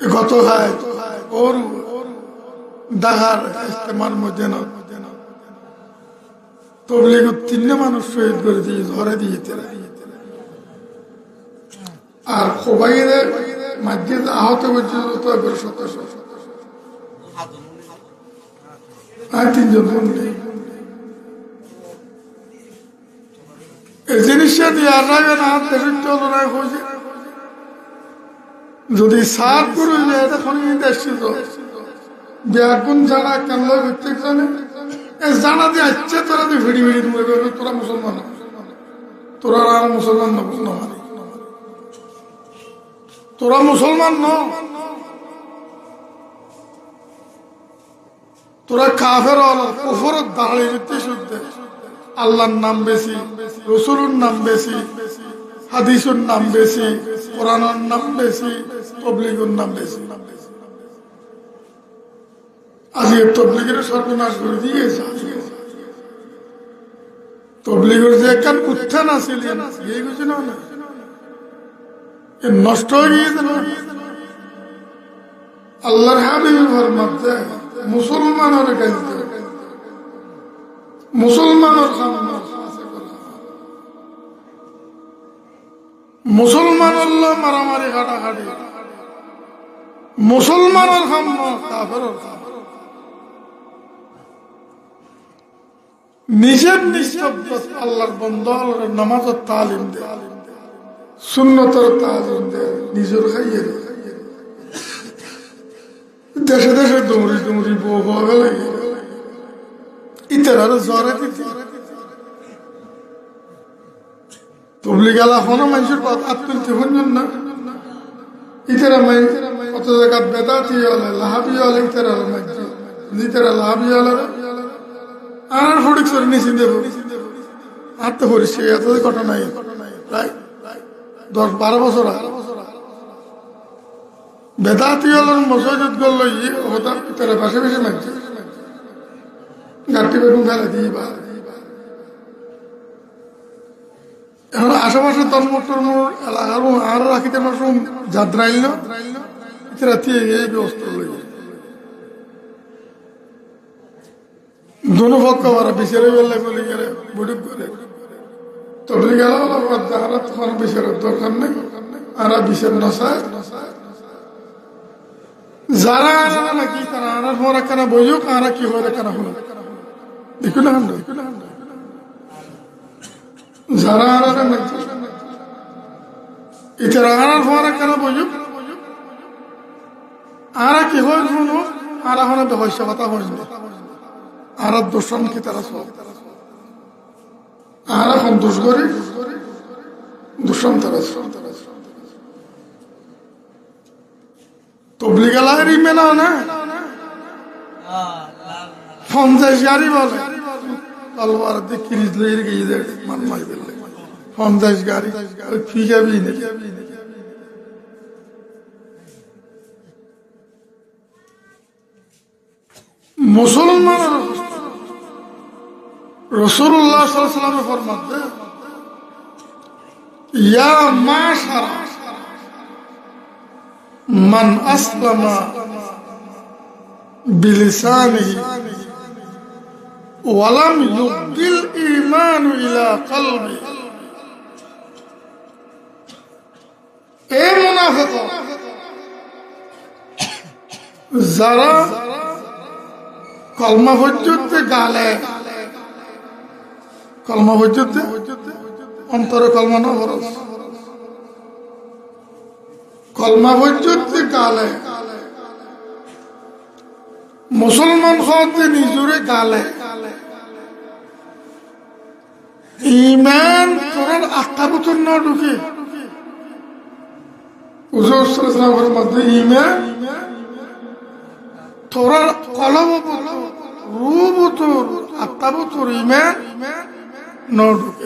গত হয় ওর দাগার ইস্তেমার মধ্যে না তবলিগ তিনটে মানুষ শহীদ করে দিয়ে ধরে দিয়েছে। আর খোবাইরে মসজিদ আহত করছে তো একবার শত শত। এই জিনিসটা দিয়ে আর রাখবে না দেশের তুলনায় খুঁজে যদি করে যায় তখন নির্দেশিত ব্যাগুন ছাড়া কেন প্রত্যেক জানে জানা দিয়ে আসছে তোরা ভিড়ি ভিড়ি মরে তোরা মুসলমান তোরা আর মুসলমান না তোরা মুসলমান ন। তোরা কাফের দাঁড়িয়ে যেতে আল্লাহর নাম বেশি, রসুলের নাম বেশি, হাদিসুর নাম বেশি কোরআনের নাম বেশি, তবলিগুর নাম বেশি। আজকে তবলিগের সর্বনাশ করে দিয়েছে। তবলিগের যে একখান উত্থান আছিল এই কিছু না? না। নষ্ট হয়ে গিয়েছে না? আল্লাহর হাবিব ফরমাতে মুসলমানের কাছে, মুসলমানের সামনে। মুসলমানের লো মারামারি কাটাকাটি মুসলমানের সামনে কাফের নিজের নিস্তব্ধ আল্লাহর বন্ধ আল্লাহর নামাজের তালিম দে। সুন্নতর তালিম দে, নিজের খাইয়ে দেশে দেশে দৌড়ি দৌড়ি বউ হওয়া লাগে ইতার আরও জ্বরে তবলি গেলা হনো মানুষের কথা আপ তুলতে হন না। ইতারা মাই কত জায়গা বেদাতি হলে লাহাবি হলে ইতারা মাইছে ইতারা লাহাবি হলে আর ফটিক সরি নিচে দেব। আর তো করিস এত ঘটনা নাই। প্রায় দশ বারো বছর আগে। বেদাতি হলেন মসজিদ করল ওটা তারা পাশে পাশে গাড়ি বেগুন ফেলে দিয়ে আশেপাশে তন্ম টন্ম এলাকার আর রাখিতে মাসুম যাত্রাইল রাতি এই ব্যবস্থা লই দুনো পক্ষ ওরা বিচারে বেলা গলি গেলে বুড়ি করে তবলি গেল যারা তোমার বিচারের দরকার নেই। আর বিচার নসায়। যারা আনা নাকি তারা আনার পর কেন বইও কারা কি হয় হলো দেখুন না। যারা আনার নাকি ইতারা আনার পর কেন বইও আর কি হয় শুনো? আর এখন ব্যবসা কথা না আর দোষণ কি তারা সব? এখন দোষ করি? তারা সব। না? বলে। తల్వారతి కిరీజ్లోకి ఇదేడు మన్మాయి వెళ్ళి హోందాస్ గారి ఫీగా వీని মুসলমান রসুল্লাহ সাল্লামে ফরমাতে ইয়া মা সারা মান আসলামা বিলিসানিহি ইমান এ যারা কলমা হজ্জুতে গালে। কলমা হজ্জুতে? অন্তরে কলমা না কলমা হজ্জুতে গালে। মুসলমান হতে নিজুরে গালে। ইমান তোর আত্মা বছর না ঢুকে। হুজুরের মধ্যে ইমান তোর কলব রূপ তোর আত্মা বছর ইমান ন ঢুকে।